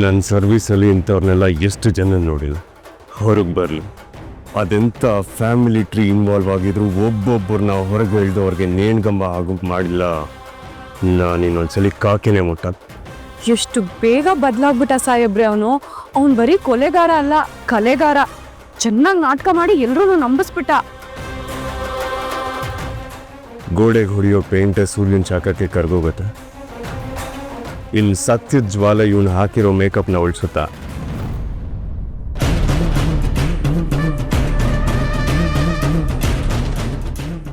ನನ್ನ ಸರ್ವಿಸಲ್ಲಿ ಇಂಥವ್ರನ್ನೆಲ್ಲ ಎಷ್ಟು ಜನ ನೋಡಿಲ್ಲ? ಹೊರಗೆ ಬರಲಿ. ಅದೆಂಥ ಫ್ಯಾಮಿಲಿ ಟ್ರೀ ಇನ್ವಾಲ್ವ್ ಆಗಿದ್ರು ಒಬ್ಬೊಬ್ಬರನ್ನ ಹೊರಗೆ ಇಳಿದವ್ರಿಗೆ ನೇಣ್ಗಂಬ ಆಗು ಮಾಡಿಲ್ಲ. ನಾನು ಇನ್ನೊಂದ್ಸಲಿ ಕಾಕಿನೇ ಮುಟ್ಟ. ಎಷ್ಟು ಬೇಗ ಬದಲಾಗ್ಬಿಟ್ಟ ಸಾಹೇಬ್ರೆ ಅವನು. ಅವನು ಬರೀ ಕೊಲೆಗಾರ ಅಲ್ಲ ಕಲೆಗಾರ. ಚೆನ್ನಾಗಿ ನಾಟಕ ಮಾಡಿ ಎಲ್ಲರೂ ನಂಬಿಸ್ಬಿಟ್ಟ. ಗೋಡೆಗೆ ಹೊಡೆಯೋ ಪೇಂಟ್ ಸೂರ್ಯನ ಚಾಕಕ್ಕೆ ಕರ್ಗೋಗುತ್ತೆ? ಇನ್ನು ಸತ್ಯದ ಜ್ವಾಲ ಇವನು ಹಾಕಿರೋ ಮೇಕಪ್ನ ಉಳಿಸುತ್ತಾ?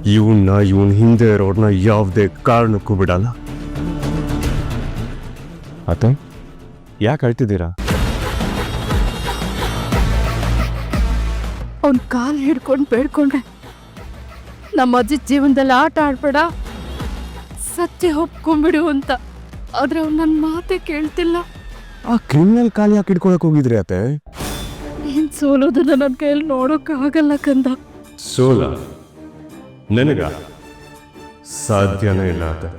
ಇವನ್ನ ಇವನ್ ಹಿಂದೆ ಇರೋರ್ನ ಯಾವುದೇ ಕಾರಣಕ್ಕೂ ಬಿಡಲ್ಲ. ಆತ ಯಾಕೆ ಅಳ್ತಿದ್ದೀರಾ? ಅವ್ನ ಕಾಲ್ ಹಿಡ್ಕೊಂಡು ಬೇಡ್ಕೊಂಡೆ. ನಮ್ಮ ಅಜ್ಜಿ ಜೀವನದಲ್ಲಿ ಆಟ ಆಡ್ಬೇಡ. ಸತ್ಯ ಒಪ್ಕೊಂಡ್ಬಿಡು ಅಂತ. ಆದ್ರೆ ಅವ್ನು ನನ್ನ ಮಾತೇ ಕೇಳ್ತಿಲ್ಲ. ಆ ಕ್ರಿಮಿನಲ್ ಕಾಲಿ ಯಾಕೆ ಹಿಡ್ಕೊಳಕ್ ಹೋಗಿದ್ರಿ ಅತ್ತೆ? ನೀನ್ ಸೋಲೋದನ್ನ ನನ್ನ ಕೈಯಲ್ಲಿ ನೋಡೋಕ್ಕಾಗಲ್ಲ ಕಂದ. ಸೋಲ? ನನಗ? ಸಾಧ್ಯನೇ ಇಲ್ಲ ಅತ್ತೆ.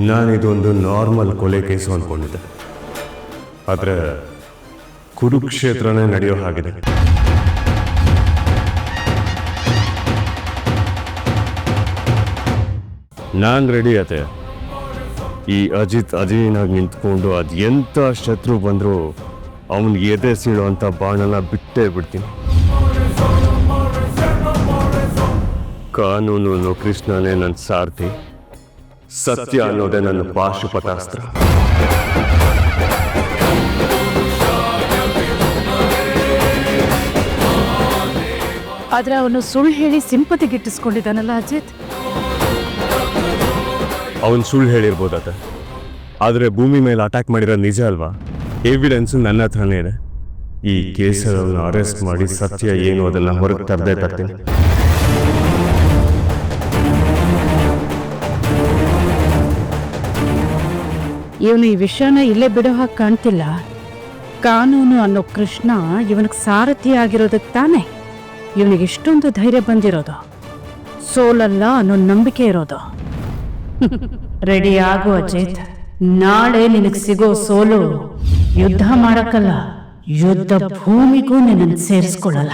ನಾನಿದೊಂದು ನಾರ್ಮಲ್ ಕೊಲೆ ಕೇಸು ಅನ್ಕೊಂಡಿದ್ದೆ. ಆದ್ರೆ ಕುರುಕ್ಷೇತ್ರನೇ ನಡೆಯೋ ಹಾಗಿದೆ. ನಾನ್ ರೆಡಿ ಅತೆ ಈ ಅಜಿತ್ ಅಜೀನಾಗಿ ನಿಂತ್ಕೊಂಡು ಅದು ಎಂಥ ಶತ್ರು ಬಂದ್ರು ಅವನ್ ಎದೆ ಸೀಳು ಅಂತ ಬಾಣನ ಬಿಟ್ಟೇ ಬಿಡ್ತೀನಿ. ಕಾನೂನು ಕೃಷ್ಣನೇ ನನ್ನ ಸಾರ್ಥಿ ಸತ್ಯ ಅನ್ನೋದೇ ನನ್ನ ಪಾಶುಪತಾಸ್ತ್ರ. ಆದರೆ ಅವನು ಸುಳ್ಳು ಹೇಳಿ ಸಿಂಪತಿ ಗಿಟ್ಟಿಸ್ಕೊಂಡಿದ್ದಾನಲ್ಲ ಅಜಿತ್? ಅವನ್ ಸುಳ್ಳು ಅದು ಆದ್ರೆ ಭೂಮಿ ಮೇಲೆ ಅಟ್ಯಾಕ್ ಮಾಡಿರೋ ನಿಜ ಅಲ್ವಾ? ಎವಿಡೆನ್ಸ್ ನನ್ನ ಹತ್ರನೇ ಇದೆ. ಈ ಕೇಸಲ್ಲಿ ಅರೆಸ್ಟ್ ಮಾಡಿ ಸತ್ಯ ಏನು ಅದನ್ನ ಹೊರಗೆ ತರದೇ ತರ್ತೀನಿ ಇವನು ಈ ವಿಷಯನ ಇಲ್ಲೇ ಬಿಡೋ ಹಾಗೆ ಕಾಣ್ತಿಲ್ಲ. ಕಾನೂನು ಅನ್ನೋ ಕೃಷ್ಣ ಇವನಿಗೆ ಸಾರಥಿ ಆಗಿರೋದಕ್ಕೆ ತಾನೆ? ಇವನಿಗೆ ಇಷ್ಟೊಂದು ಧೈರ್ಯ ಬಂದಿರೋದು. ಸೋಲಲ್ಲ ಅನ್ನೋ ನಂಬಿಕೆ ಇರೋದು. ರೆಡಿ ಆಗು ಅಜಿತ್ ನಾಳೆ ನಿನಗೆ ಸಿಗೋ ಸೋಲು ಯುದ್ಧ ಮಾಡಕ್ಕಲ್ಲ ಯುದ್ಧ ಭೂಮಿಗೂ ನಿನ್ನನ್ನು ಸೇರಿಸ್ಕೊಳ್ಳಲ್ಲ.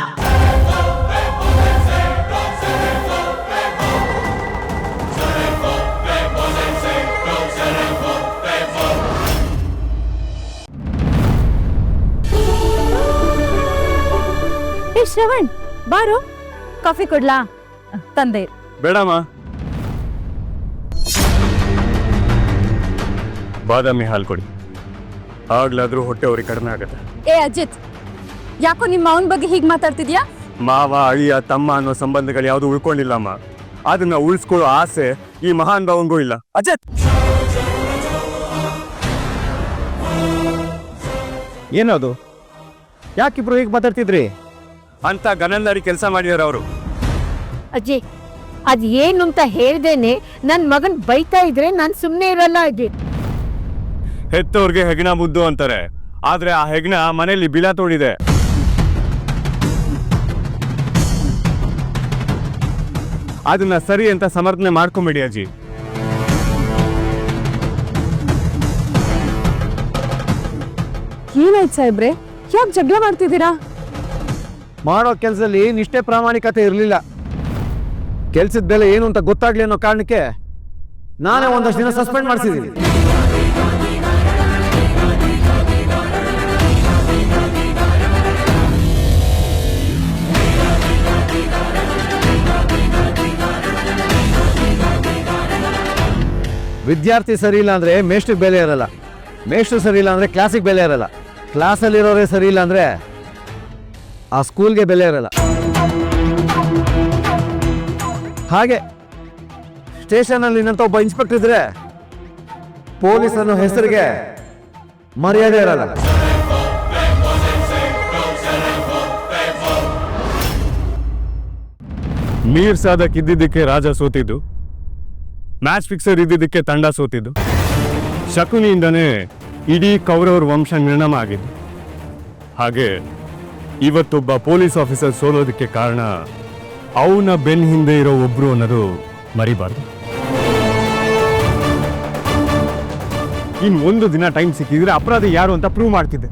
ಏ ಶ್ರವಣ್ ಬಾರು. ಕಾಫಿ ಕೊಡ್ಲಾ? ತಂದೆ. ಬೇಡಮ್ಮ. ಬಾದಾಮಿ ಹಾಲು ಕೊಡಿ. ಆಗ್ಲಾದ್ರೂ ಹೊಟ್ಟೆ ಅವ್ರಿಗೆ ಕಡಿಮೆ ಆಗತ್ತೆ. ಏ ಅಜಿತ್ ಯಾಕೋ ನಿಮ್ಮ ಅವನ ಬಗ್ಗೆ ಹೀಗೆ ಮಾತಾಡ್ತಿದ್ಯಾ? ಮಾವ ಅಳಿಯ ತಮ್ಮ ಅನ್ನೋ ಸಂಬಂಧಗಳು ಯಾವುದು ಉಳ್ಕೊಂಡಿಲ್ಲಮ್ಮ ಅದನ್ನ ಉಳಿಸ್ಕೊಳ್ಳೋ ಆಸೆ ಈ ಮಹಾನ್ ಭಾವಂಗೂ ಇಲ್ಲ. ಅಜಿತ್! ಏನದು? ಯಾಕಿಬ್ರು ಹೀಗೆ ಮಾತಾಡ್ತಿದ್ರಿ? ಅಂತ ಗನಂದಾರಿ ಕೆಲಸ ಮಾಡಿದಾರೆ ಅವರು. ಅಜ್ಜಿ ಅದ್ ಏನು ಅಂತ ಹೇಳ್ದೇನೆ ನನ್ ಮಗನ್ ಬೈತಾ ಇದ್ರೆ ನಾನ್ ಸುಮ್ನೆ ಇರಲ್ಲ ಅಜ್ಜಿ. ಹೆತ್ತವ್ರಿಗೆ ಹೆಗ್ಣ ಮುದ್ದು ಅಂತಾರೆ. ಆದ್ರೆ ಆ ಹೆಗ್ಣ ಮನೆಯಲ್ಲಿ ಬಿಲ ತೋಡಿದೆ. ಅದನ್ನ ಸರಿ ಅಂತ ಸಮರ್ಥನೆ ಮಾಡ್ಕೊಂಬಿಡಿ ಅಜ್ಜಿ. ಏನಾಯ್ತು ಸಾಹೇಬ್ರೆ? ಯಾಕೆ ಜಗಳ ಮಾಡ್ತಿದ್ದೀರಾ? ಮಾಡೋ ಕೆಲಸದಲ್ಲಿ ನಿಷ್ಠೆ ಪ್ರಾಮಾಣಿಕತೆ ಇರಲಿಲ್ಲ. ಕೆಲ್ಸದ ಬೆಲೆ ಏನು ಅಂತ ಗೊತ್ತಾಗ್ಲಿ ಅನ್ನೋ ಕಾರಣಕ್ಕೆ ನಾನೇ ಒಂದಷ್ಟು ದಿನ ಸಸ್ಪೆಂಡ್ ಮಾಡಿಸಿದ್ದೀನಿ ವಿದ್ಯಾರ್ಥಿ ಸರಿ ಇಲ್ಲ ಅಂದರೆ ಮೇಷ್ಟ್ರಿಗೆ ಬೆಲೆ ಇರಲ್ಲ. ಮೇಷ್ಟ್ರು ಸರಿ ಇಲ್ಲ ಅಂದರೆ ಕ್ಲಾಸಿಗೆ ಬೆಲೆ ಇರಲ್ಲ. ಕ್ಲಾಸಲ್ಲಿರೋರೇ ಸರಿ ಇಲ್ಲ ಅಂದರೆ ಆ ಸ್ಕೂಲ್ಗೆ ಬೆಲೆ ಇರಲ್ಲ. ಹಾಗೆ ಸ್ಟೇಷನಲ್ಲಿ ನಿನ್ನಂತ ಒಬ್ಬ ಇನ್ಸ್ಪೆಕ್ಟರ್ ಇದ್ರೆ ಪೊಲೀಸ್ ಅನ್ನೋ ಹೆಸರಿಗೆ ಮರ್ಯಾದೆ ಇರಲ್ಲ. ಮೀರ್ ಸಾದಕ್ ಇದ್ದಿದ್ದಕ್ಕೆ ರಾಜ ಸೋತಿದ್ದು. ಮ್ಯಾಚ್ ಫಿಕ್ಸರ್ ಇದ್ದಿದ್ದಕ್ಕೆ ತಂಡ ಸೋತಿದ್ದು. ಶಕುನಿಯಿಂದನೇ ಇಡೀ ಕೌರವರ ವಂಶ ನಿರ್ಣಾಮ ಆಗಿದ್ದು ಹಾಗೆ ಇವತ್ತೊಬ್ಬ ಪೊಲೀಸ್ ಆಫೀಸರ್ ಸೋಲೋದಕ್ಕೆ ಕಾರಣ ಅವನ ಬೆನ್ ಹಿಂದೆ ಇರೋ ಒಬ್ರು ಅನ್ನೋದು ಮರಿಬಾರ್ದು. ಇನ್ನು ಒಂದು ದಿನ ಟೈಮ್ ಸಿಕ್ಕಿದ್ರೆ ಅಪರಾಧ ಯಾರು ಅಂತ ಪ್ರೂವ್ ಮಾಡ್ತಿದ್ದೆ.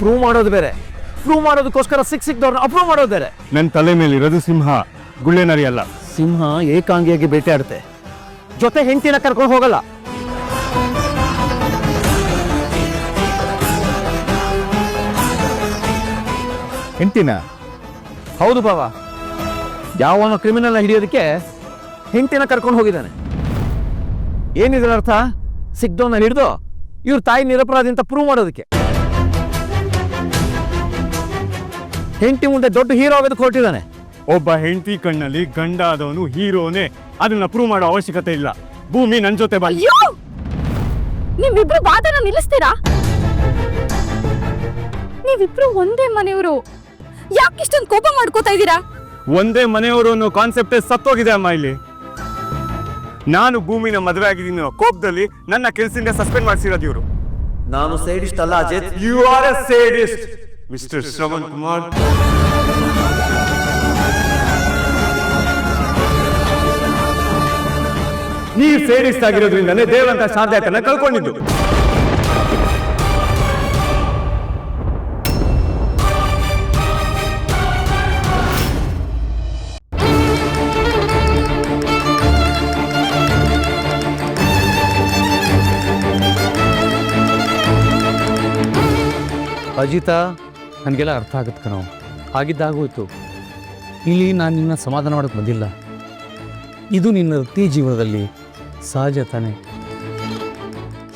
ಪ್ರೂವ್ ಮಾಡೋದು ಬೇರೆ. ಪ್ರೂವ್ ಮಾಡೋದಕ್ಕೋಸ್ಕರ ಸಿಕ್ ಸಿಕ್ದವ್ರನ್ನ ಅಪ್ರೂವ್ ಮಾಡೋದು ಬೇರೆ. ನನ್ನ ತಲೆ ಮೇಲೆ ಇರೋದು ಸಿಂಹ. ಗುಳ್ಳೆನರಿ ಅಲ್ಲ ಸಿಂಹ ಏಕಾಂಗಿಯಾಗಿ ಬೇಟೆಯಾಡುತ್ತೆ. ಜೊತೆ ಹೆಂಡತಿನ ಕರ್ಕೊಂಡು ಹೋಗಲ್ಲ. ಹೆಂಡತಿನ? ಹೌದು ಬಾವ. ಯಾವನ ಕ್ರಿಮಿನಲ್ ಹಿಡಿಯೋದಕ್ಕೆ ಹೆಂಡತಿನ ಕರ್ಕೊಂಡು ಹೋಗಿದ್ದಾನೆ. ಏನಿದ್ರ ಅರ್ಥ ಸಿಗ್ದವನ್ನ ಹಿಡಿದು ಇವ್ರ ತಾಯಿ ನಿರಪರಾಧಿ ಅಂತ ಪ್ರೂವ್ ಮಾಡೋದಕ್ಕೆ. ಹೆಂಡತಿ ಮುಂದೆ ದೊಡ್ಡ ಹೀರೋ ಆಗೋದಕ್ಕೆ ಹೊರಟಿದ್ದಾನೆ. ಒಬ್ಬ ಹೆಂಡತಿ ಕಣ್ಣಲ್ಲಿ ಗಂಡ ಆದವನು ಹೀರೋನೇ. ಅದನ್ನ ಪ್ರೂವ್ ಮಾಡೋ ಅವಶ್ಯಕತೆ ಇಲ್ಲ. ಭೂಮಿ ನನ್ ಜೊತೆ ಬಾ. ಅಯ್ಯೋ! ನೀವಿಬ್ರು ವಾದನ ನಿಲ್ಲಿಸ್ತೀರಾ? ನೀವಿಬ್ರು ಒಂದೇ ಮನೆಯವರು. ಯಾಕೆ ಇಷ್ಟೊಂದು ಕೋಪ ಮಾಡ್ಕೋತಾ ಇದ್ದೀರಾ? ಒಂದೇ ಮನೆಯವರು ಅನ್ನೋ ಕಾನ್ಸೆಪ್ಟ್ ಸತ್ತೋಗಿದೆ ಅಮ್ಮ ಇಲ್ಲಿ. ನಾನು ಭೂಮಿನ ಮದುವೆ ಆಗಿದ್ದೀನಿ ಅನ್ನೋ ಕೋಪದಲ್ಲಿ ನನ್ನ ಕೆಲಸದಿಂದ ಸಸ್ಪೆಂಡ್ ಮಾಡಿಸಿರೋದು ಇವರು. ನಾನು ಸೇಡಿಸ್ಟ್ ಅಲ್ಲ Ajit. You are a sadist mister Shravan Kumar ನೀವು ಸೇರಿಸ್ತಾಗಿರೋದ್ರಿಂದನೇ ದೇವಂತ ಸಾಧ್ಯತೆನ ಕಳ್ಕೊಂಡಿದ್ದು. ಅಜಿತ, ನನಗೆಲ್ಲ ಅರ್ಥ ಆಗುತ್ತೆ ಕಣೋ. ಆಗಿದ್ದಾಗೋಯ್ತು. ಇಲ್ಲಿ ನಾನು ನಿನ್ನ ಸಮಾಧಾನ ಮಾಡೋಕ್ಕೆ ಬಂದಿಲ್ಲ. ಇದು ನಿನ್ನ ವೃತ್ತಿ ಜೀವನದಲ್ಲಿ. ಸಹಜ ತಾನೆ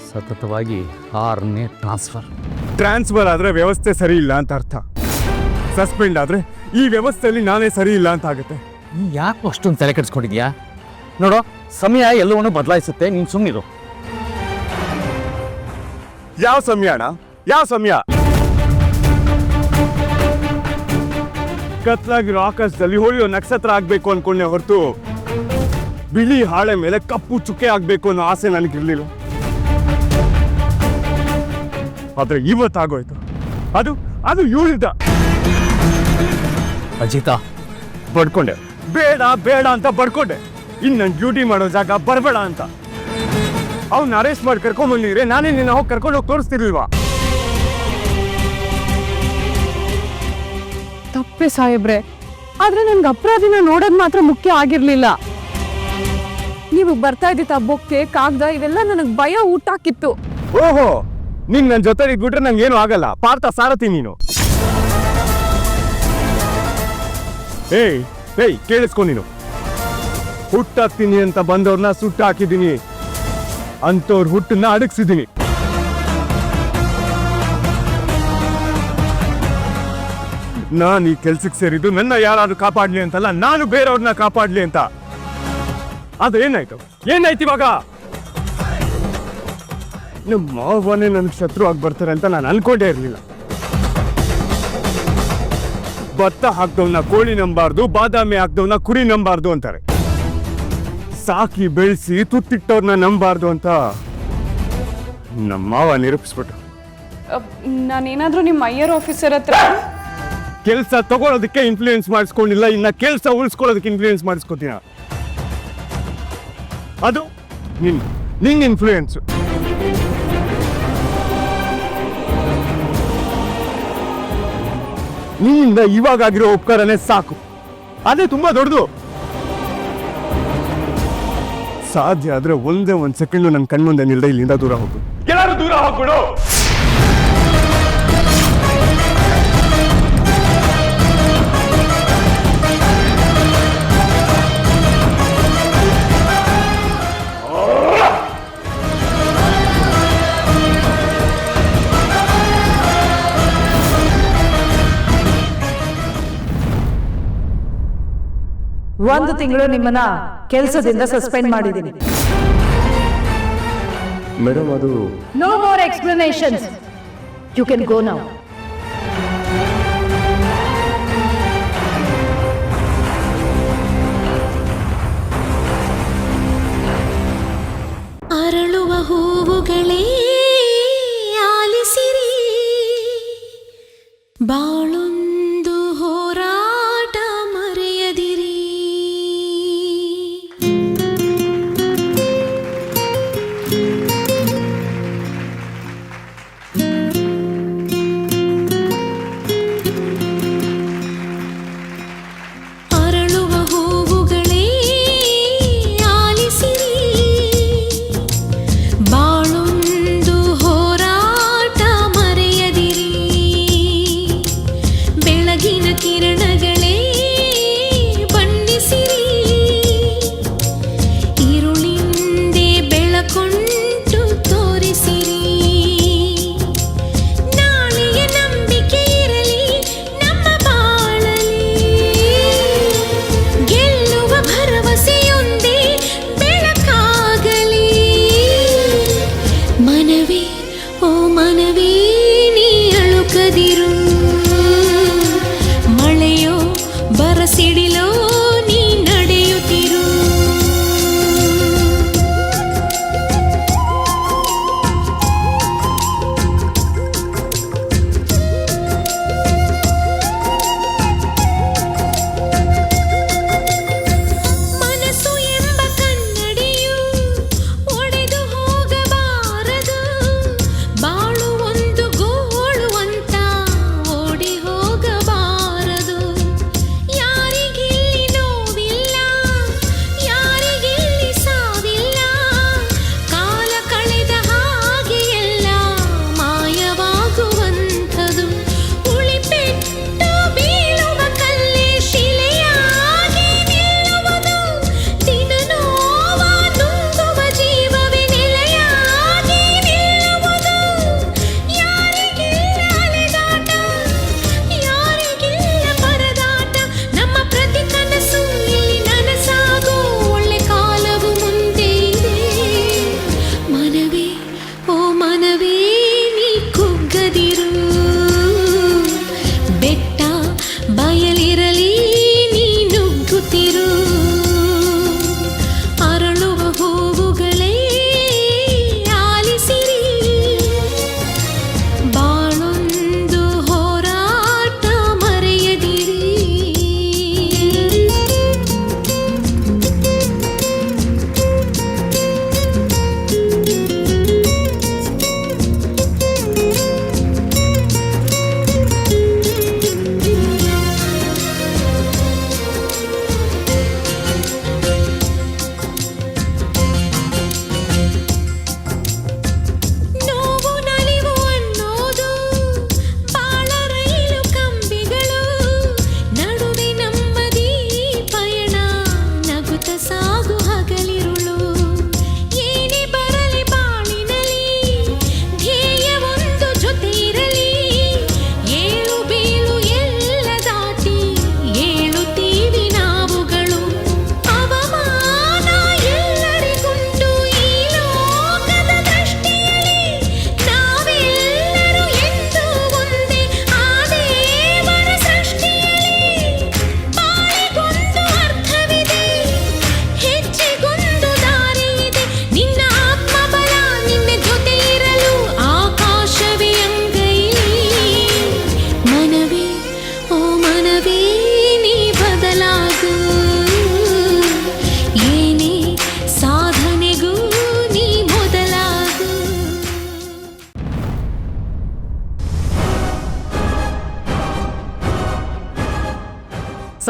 ಸತತವಾಗಿ ಆರನೇ ಟ್ರಾನ್ಸ್ಫರ್. ಟ್ರಾನ್ಸ್ಫರ್ ಆದರೆ ವ್ಯವಸ್ಥೆ ಸರಿ ಇಲ್ಲ ಅಂತ ಅರ್ಥ. ಸಸ್ಪೆಂಡ್ ಆದರೆ ಈ ವ್ಯವಸ್ಥೆಯಲ್ಲಿ ನಾನೇ ಸರಿ ಇಲ್ಲ ಅಂತ ಆಗುತ್ತೆ. ನೀ ಯಾಕೆ ಅಷ್ಟೊಂದು ತಲೆ ಕೆಡಿಸ್ಕೊಂಡಿದ್ಯಾ? ನೋಡೋ ಸಮಯ ಎಲ್ಲವನ್ನೂ ಬದಲಾಯಿಸುತ್ತೆ ನೀನು ಸುಮ್ಮನಿರು ಯಾವ ಸಮಯ ಅಣ್ಣ? ಯಾವ ಸಮಯ? ಕತ್ಲಾಗಿರೋ ಆಕಾಶದಲ್ಲಿ ಹೋಳಿಯೋ ನಕ್ಷತ್ರ ಆಗಬೇಕು ಅನ್ಕೊಂಡೆ ಹೊರತು ಬಿಳಿ ಹಾಳೆ ಮೇಲೆ ಕಪ್ಪು ಚುಕ್ಕೆ ಆಗ್ಬೇಕು ಅನ್ನೋ ಆಸೆ ನನಗಿರ್ಲಿಲ್ಲ. ಆದ್ರೆ ಇವತ್ತಾಗೋಯ್ತು. ಅದು ಅದು ಇವಳಿದ್ದ ಅಜಿತ. ಬಡ್ಕೊಂಡೆ. ಬೇಡ ಬೇಡ ಅಂತ ಬಡ್ಕೊಂಡೆ. ಇನ್ನು ನನ್ನ ಡ್ಯೂಟಿ ಮಾಡೋ ಜಾಗ ಬರಬೇಡ ಅಂತ. ಅವ್ನ ಅರೆಸ್ಟ್ ಮಾಡಿ ಕರ್ಕೊಂಡ್ ಬಂದಿದ್ರೆ ನಾನೇ ನಿನ್ನ ಹೋಗಿ ಕರ್ಕೊಂಡು ಹೋಗಿ ತೋರಿಸ್ತಿರ್ಲಿಲ್ವಾ? ತಪ್ಪೆ ಸಾಹೇಬ್ರೆ. ಆದ್ರೆ ನನ್ಗೆ ಅಪರಾಧಿನ ನೋಡೋದ್ ಮಾತ್ರ ಮುಖ್ಯ ಆಗಿರ್ಲಿಲ್ಲ. ನೀವು ಬರ್ತಾ ಇದ್ದಿತ್ತ ಬೊಕ್ಕೆ ಕಾಗ್ದ ಇವೆಲ್ಲ ನನಗೆ ಭಯ ಊಟಾಕಿತ್ತು ಓಹೋ, ನೀನ್ ನನ್ನ ಜೊತೆ ಇದ್ಬಿಟ್ರೆ ನಂಗೆ ಏನು ಆಗಲ್ಲ. ಪಾರ್ಥ, ಸಾರಥಿ ನೀನು. ಏಯ್ ಏಯ್, ಕೇಳಿಸ್ಕೊ ನೀನು. ಹುಟ್ಟಾಕ್ತೀನಿ ಅಂತ ಬಂದವ್ರನ್ನ ಸುಟ್ಟು ಹಾಕಿದ್ದೀನಿ. ಅಂತವ್ರ ಹುಟ್ಟನ್ನ ಅಡಗಿಸಿದ್ದೀನಿ. ನಾನು ಈ ಕೆಲ್ಸಕ್ಕೆ ಸೇರಿದ್ದು ನನ್ನ ಯಾರಾದ್ರೂ ಕಾಪಾಡ್ಲಿ ಅಂತಲ್ಲ, ನಾನು ಬೇರೆಯವ್ರನ್ನ ಕಾಪಾಡ್ಲಿ ಅಂತ. ಅದೇನಾಯ್ತು ಏನಾಯ್ತು? ಏನಾಯ್ತು ಇವಾಗ? ನಮ್ಮ ಮಾವನೇ ನನಗೆ ಶತ್ರು ಆಗಿ ಬರ್ತಾರೆ ಅಂತ ನಾನು ಅನ್ಕೊಂಡೇ ಇರಲಿಲ್ಲ. ಭತ್ತ ಹಾಕ್ದವ್ನ ಕೋಳಿ ನಂಬಾರ್ದು ಬಾದಾಮಿ ಹಾಕ್ದವ್ನ ಕುರಿ ನಂಬಾರ್ದು ಅಂತಾರೆ. ಸಾಕಿ ಬೆಳೆಸಿ ತುತ್ತಿಟ್ಟವ್ರನ್ನ ನಂಬಾರ್ದು ಅಂತ ನಮ್ಮ ಮಾವ ನಿರೂಪಿಸ್ಬಿಟ್ಟು ನಾನೇನಾದ್ರೂ ನಿಮ್ಮ ಐಯರ್ ಆಫೀಸರ್ ಹತ್ರ ಕೆಲಸ ತಗೊಳೋದಕ್ಕೆ ಇನ್ಫ್ಲೂಯೆನ್ಸ್ ಮಾಡಿಸ್ಕೊಂಡಿಲ್ಲ ಇನ್ನ ಕೆಲಸ ಉಳಿಸ್ಕೊಳ್ಳೋದಕ್ಕೆ ಇನ್ಫ್ಲೂಯೆನ್ಸ್ ಮಾಡಿಸ್ಕೊತೀನ? ಅದು ನಿನ್ ನಿನ್ ಇನ್ಫ್ಲೂಯೆನ್ಸ್ ನಿನ್ನಿಂದ ಇವಾಗಿರೋ ಆಗಿರೋ ಉಪಕಾರನೇ ಸಾಕು. ಅದೇ ತುಂಬಾ ದೊಡ್ಡದು. ಸಾಧ್ಯ ಆದ್ರೆ ಒಂದೇ ಒಂದ್ ಸೆಕೆಂಡ್ ನನ್ನ ಕಣ್ಮುಂದೆ ನಿಲ್ದ ಇಲ್ಲಿಂದ ದೂರ ಹೋಗು. ಎಲ್ಲರೂ ದೂರ ಹೋಗ್ಬಿಡು. ಒಂದು ತಿಂಗಳು ನಿಮ್ಮನ್ನ ಕೆಲಸದಿಂದ ಸಸ್ಪೆಂಡ್ ಮಾಡಿದ್ದೀನಿ. ಮೇಡಮ್ ಅದು no more explanations you can go now ಅರಳುವ ಹೂವುಗಳೇ ಆಲಿಸಿರಿ. ಬಾಳೊಂದು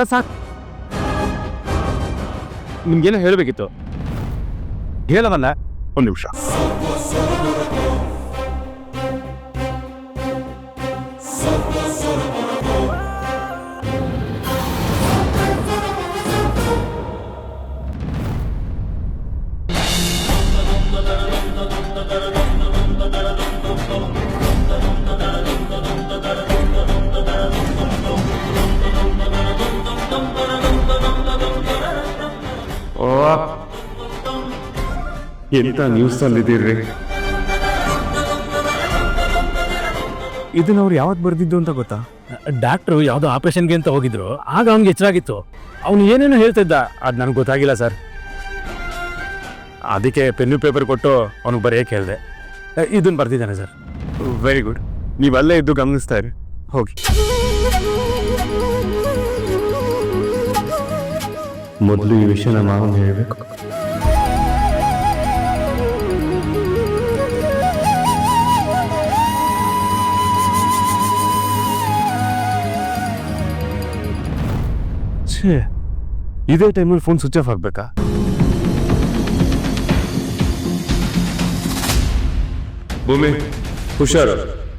ಸರ್ ಸಾಕ್ ನಿಮ್ಗೇನೋ ಹೇಳಬೇಕಿತ್ತು. ಹೇಳವಲ್ಲ ಒಂದು ನಿಮಿಷ. ಎಂತ ನ್ಯೂಸ್ ಅಲ್ಲಿದ್ದೀರಿ? ಇದನ್ನ ಅವ್ರು ಯಾವತ್ತು ಬರ್ದಿದ್ದು ಅಂತ ಗೊತ್ತಾ? ಡಾಕ್ಟ್ರು ಯಾವುದೋ ಆಪರೇಷನ್ಗೆ ಅಂತ ಹೋಗಿದ್ರು. ಆಗ ಅವ್ನಿಗೆ ಎಚ್ಚರಾಗಿತ್ತು. ಅವನು ಏನೇನೋ ಹೇಳ್ತಿದ್ದ ಅದು ನನಗೆ ಗೊತ್ತಾಗಿಲ್ಲ ಸರ್. ಅದಕ್ಕೆ ಪೆನ್ನು ಪೇಪರ್ ಕೊಟ್ಟು ಅವ್ನಿಗೆ ಬರೆಯಕ್ಕೆ ಹೇಳಿದೆ. ಇದನ್ನ ಬರ್ತಿದ್ದಾನೆ ಸರ್. ವೆರಿ ಗುಡ್ ನೀವು ಅಲ್ಲೇ ಇದ್ದು ಗಮನಿಸ್ತಾ ಇರಿ. ಹೋಗಿ. ಮೊದಲು ಈ ವಿಷಯ ನಮ್ಮ ಮಾವನಿಗೆ ಹೇಳಬೇಕು. ಛೇ ಇದೇ ಟೈಮಲ್ಲಿ ಫೋನ್ ಸ್ವಿಚ್ ಆಫ್ ಆಗಬೇಕಾ? ಭೂಮಿ ಹುಷಾರು.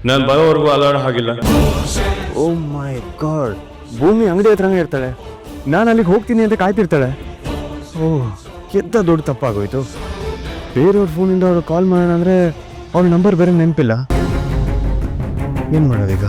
ನಾನು ಬರೋವರೆಗೂ ಅಲಾರ ಆಗಿಲ್ಲ. ಓ ಮೈ ಗಾಡ್ ಭೂಮಿ ಅಂಗಡಿ ಹತ್ರನೇ ಇರ್ತಾಳೆ. ನಾನು ಅಲ್ಲಿಗೆ ಹೋಗ್ತೀನಿ ಅಂತ ಕಾಯ್ತಿರ್ತಾಳೆ. ಓ ಎಂತ ದೊಡ್ಡ ತಪ್ಪಾಗೋಯ್ತು. ಬೇರೆಯವ್ರ ಫೋನಿಂದ ಅವ್ರು ಕಾಲ್ ಮಾಡೋಣ ಅಂದರೆ ಅವ್ರ ನಂಬರ್ ಬೇರೆ ನೆನಪಿಲ್ಲ. ಏನು ಮಾಡೋದೀಗ?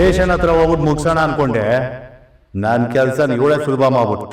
ಸ್ಟೇಷನ್ ಹತ್ರ ಹೋಗ್ಬಿಟ್ಟು ಮುಗ್ಸೋಣ ಅನ್ಕೊಂಡೆ. ನನ್ನ ಕೆಲಸ ಇವಳೇ ಸುಲಭ ಮಾಡ್ಬಿಟ್ಟು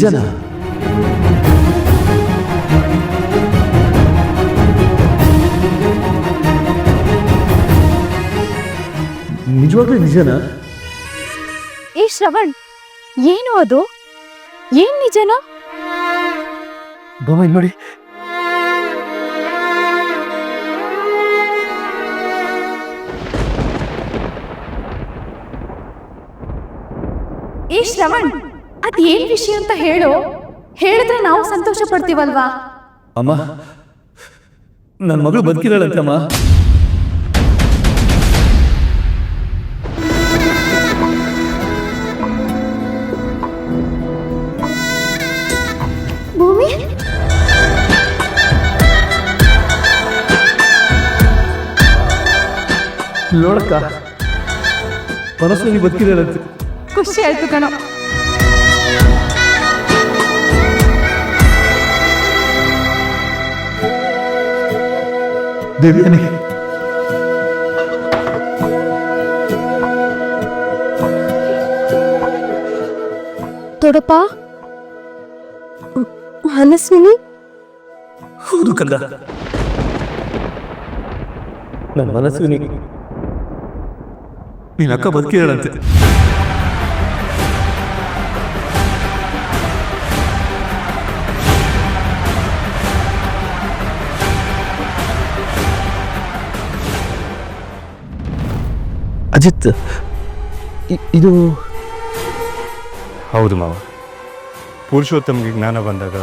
ನಿಜನಾ ನಿಜವಾಗ್ಲೂ ನಿಜನಾ? ಏ ಶ್ರವಣ್ ಏನು ಅದು? ಏನ್ ನಿಜನ? ಬಾಮ ನೋಡಿ. ಈ ಶ್ರವಣ್ ಅದ್ ಏನ್ ವಿಷಯ ಅಂತ ಹೇಳು? ಹೇಳಿದ್ರೆ ನಾವು ಸಂತೋಷ ಪಡ್ತೀವಲ್ವಾ? ಅಮ್ಮ ನನ್ನ ಮಗಳು ಬದುಕಿದಾಳಂತಮ್ಮ. ಭೂಮಿ? ನೋಡಕ್ಕ ಮನಸ್ಸಲ್ಲಿ ಬದುಕಿದಾಳಂತೆ. ಖುಷಿ ಆಯ್ತು ಕಣೋ. ದೇವ್ಯಾನಿ ದೊಡ್ಡಪ್ಪ ಮನಸ್ವಿನಿ ಹೌದು ಕಂದ. ನನ್ನ ಮನಸ್ವಿನಿ ನೀನು ಅಕ್ಕ ಬದುಕಿದಳಂತೆ ಅಜಿತ್ ಇದು ಹೌದು ಮಾವ. ಪುರುಷೋತ್ತಮ್ಗೆ ಜ್ಞಾನ ಬಂದಾಗ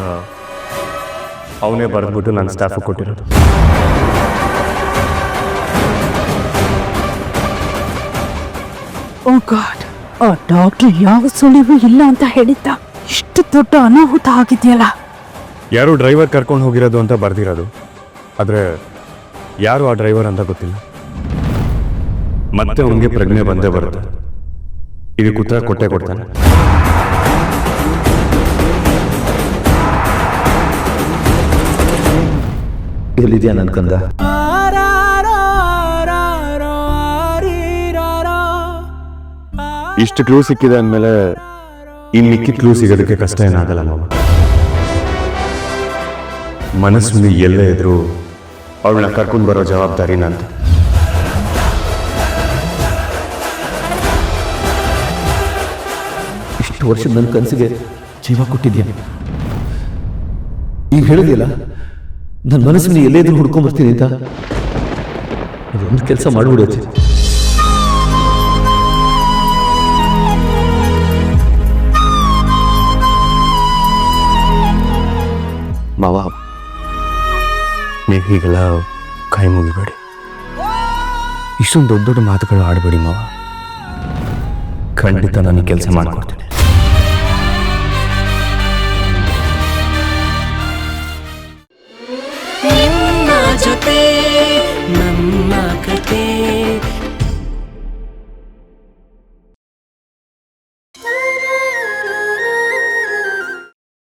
ಅವನೇ ಬರೆದ್ಬಿಟ್ಟು ನನ್ನ ಸ್ಟಾಫ್ ಕೊಟ್ಟಿರೋದು. ಓ ಗಾಡ್ ಆ ಡಾಕ್ಟರ್ ಯಾವ ಸುಳಿವು ಇಲ್ಲ ಅಂತ ಹೇಳಿದ್ದ? ಇಷ್ಟು ದೊಡ್ಡ ಅನಾಹುತ ಆಗಿದೆಯಲ್ಲ. ಯಾರು ಡ್ರೈವರ್ ಕರ್ಕೊಂಡು ಹೋಗಿರೋದು ಅಂತ ಬರ್ದಿರೋದು. ಆದರೆ ಯಾರು ಆ ಡ್ರೈವರ್ ಅಂತ ಗೊತ್ತಿಲ್ಲ. ಮತ್ತೆ ಅವನಿಗೆ ಪ್ರಜ್ಞೆ ಬಂದೇ ಬರುತ್ತೆ. ಇದಕ್ಕೆ ಉತ್ತರ ಕೊಟ್ಟೆ ಕೊಡ್ತಾನೆ. ಎಲ್ಲಿದೆಯಾ ನನ್ನ ಕಂದ? ಇಷ್ಟು ಕ್ಲೂ ಸಿಕ್ಕಿದೆ ಅಂದಮೇಲೆ ಇನ್ನು ಮಿಕ್ಕಿ ಕ್ಲೂ ಸಿಗೋದಕ್ಕೆ ಕಷ್ಟ ಏನಾಗಲ್ಲ ನಾವು ಮನಸ್ಸಿನಲ್ಲಿ ಎಲ್ಲೇ ಇದ್ರು ಅವಳನ್ನ ಕರ್ಕೊಂಡು ಬರೋ ಜವಾಬ್ದಾರಿ ನಂದು ವರ್ಷದ ನನ್ನ ಕನಸಿಗೆ ಜೀವ ಕೊಟ್ಟಿದ್ಯಾ? ಈಗ ಹೇಳಿದೆಯಲ್ಲ, ನನ್ನ ಮನಸ್ಸಿನ ಎಲ್ಲೇ ಇದ್ರು ಹುಡ್ಕೊಂಡ್ ಬರ್ತೀನಿ ಅಂತ. ಅದೊಂದು ಕೆಲಸ ಮಾಡಿಬಿಡೋದು. ಮಾವ ನೀವು ಹೀಗೆಲ್ಲ ಕೈ ಮುಗಿಬೇಡಿ. ಇಷ್ಟೊಂದು ದೊಡ್ಡ ದೊಡ್ಡ ಮಾತುಗಳು ಆಡಬೇಡಿ ಮಾವ. ಖಂಡಿತ ನಾನು ಕೆಲಸ ಮಾಡ್ಕೊಡ್ತೀನಿ.